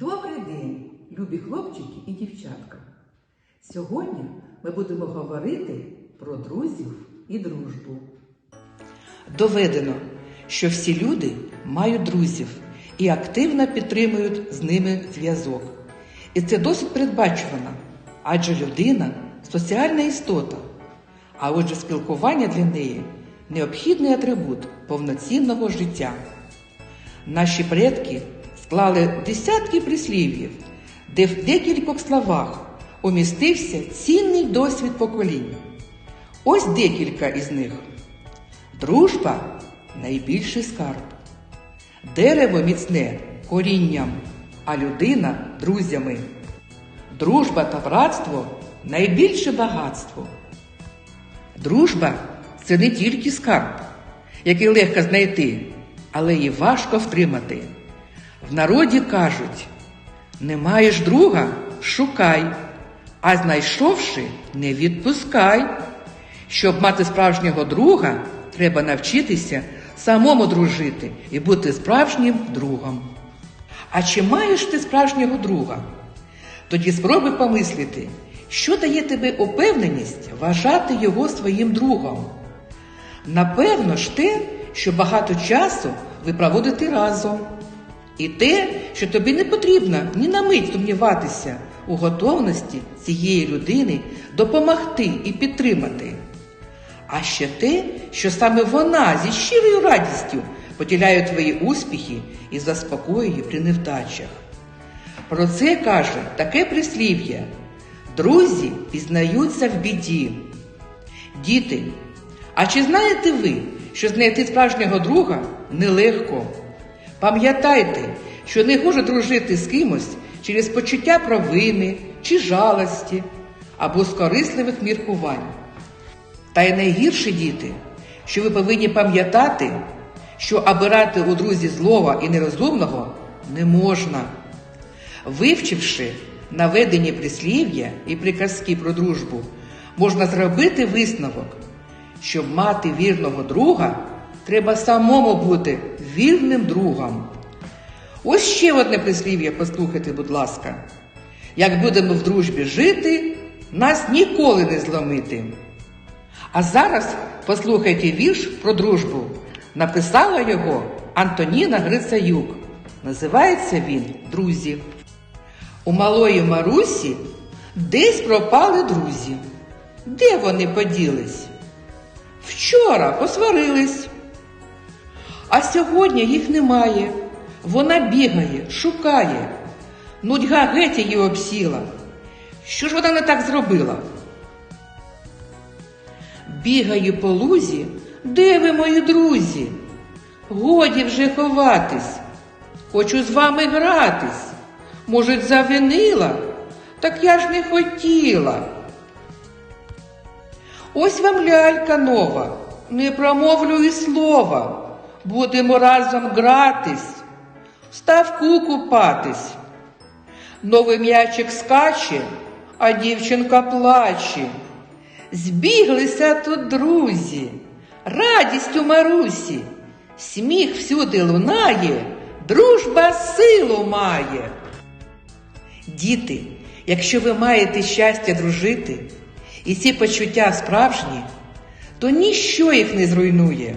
Добрий день, любі хлопчики і дівчатка. Сьогодні ми будемо говорити про друзів і дружбу. Доведено, що всі люди мають друзів і активно підтримують з ними зв'язок. І це досить передбачувано, адже людина соціальна істота, а отже, спілкування для неї необхідний атрибут повноцінного життя. Наші предки склали десятки прислів'їв, де в декількох словах умістився цінний досвід поколінь. Ось декілька із них. Дружба найбільший скарб. Дерево міцне корінням, а людина друзями. Дружба та братство найбільше багатство. Дружба це не тільки скарб, який легко знайти, але й важко втримати. В народі кажуть: не маєш друга, шукай, а знайшовши, не відпускай. Щоб мати справжнього друга, треба навчитися самому дружити і бути справжнім другом. А чи маєш ти справжнього друга? Тоді спробуй помислити, що дає тобі упевненість вважати його своїм другом. Напевно ж те, що багато часу ви проводите разом. І те, що тобі не потрібно ні на мить сумніватися у готовності цієї людини допомогти і підтримати. А ще те, що саме вона зі щирою радістю поділяє твої успіхи і заспокоює при невдачах. Про це каже таке прислів'я: друзі пізнаються в біді. Діти, а чи знаєте ви, що знайти справжнього друга нелегко? Пам'ятайте, що не може дружити з кимось через почуття провини чи жалості або з корисливих міркувань. Та й найгірше діти, що ви повинні пам'ятати, що обирати у друзі злого і нерозумного не можна. Вивчивши наведені прислів'я і приказки про дружбу, можна зробити висновок, щоб мати вірного друга, треба самому бути вірним другом. Ось ще одне прислів'я послухайте, будь ласка. Як будемо в дружбі жити, нас ніколи не зломити. А зараз послухайте вірш про дружбу. Написала його Антоніна Грицаюк. Називається він Друзі. У малої Марусі десь пропали друзі. Де вони поділись? Вчора посварились. А сьогодні їх немає. Вона бігає, шукає. Нудьга геть її обсіла. Що ж вона не так зробила? Бігаю по лузі, де ви, мої друзі? Годі вже ховатись. Хочу з вами гратись. Може, завинила? Так я ж не хотіла. Ось вам лялька нова, не промовлю і слова. Будемо разом гратись, в ставку купатись. Новий м'ячик скаче, а дівчинка плаче. Збіглися тут друзі, радість у Марусі, сміх всюди лунає, дружба силу має. Діти, якщо ви маєте щастя дружити, і ці почуття справжні, то ніщо їх не зруйнує.